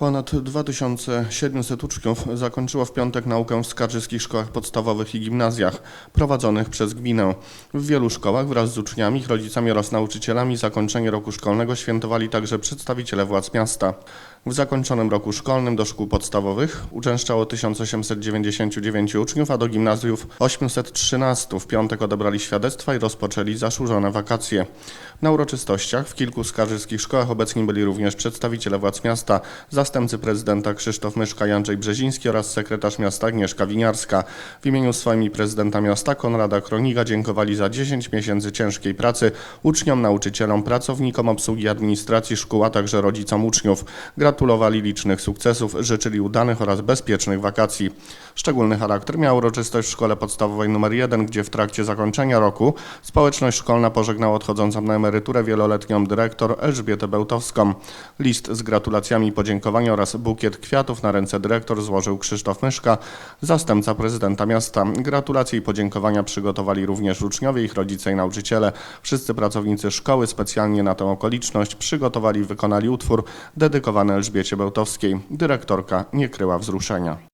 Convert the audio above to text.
Ponad 2700 uczniów zakończyło w piątek naukę w skarżyskich szkołach podstawowych i gimnazjach prowadzonych przez gminę. W wielu szkołach wraz z uczniami, ich rodzicami oraz nauczycielami zakończenie roku szkolnego świętowali także przedstawiciele władz miasta. W zakończonym roku szkolnym do szkół podstawowych uczęszczało 1899 uczniów, a do gimnazjów 813. W piątek odebrali świadectwa i rozpoczęli zasłużone wakacje. Na uroczystościach w kilku skarżyskich szkołach obecni byli również przedstawiciele władz miasta, zastępcy prezydenta Krzysztof Myszka i Brzeziński oraz sekretarz miasta Agnieszka Winiarska. W imieniu swoim i prezydenta miasta Konrada Kroniga dziękowali za 10 miesięcy ciężkiej pracy uczniom, nauczycielom, pracownikom obsługi administracji szkół, a także rodzicom uczniów. Gratulowali licznych sukcesów, życzyli udanych oraz bezpiecznych wakacji. Szczególny charakter miała uroczystość w szkole podstawowej nr 1, gdzie w trakcie zakończenia roku społeczność szkolna pożegnała odchodzącą na emeryturę wieloletnią dyrektor Elżbietę Bełtowską. List z gratulacjami i podziękowania oraz bukiet kwiatów na ręce dyrektor złożył Krzysztof Myszka, zastępca prezydenta miasta. Gratulacje i podziękowania przygotowali również uczniowie, ich rodzice i nauczyciele. Wszyscy pracownicy szkoły specjalnie na tę okoliczność przygotowali i wykonali utwór dedykowany Elżbiecie Bełtowskiej. Dyrektorka nie kryła wzruszenia.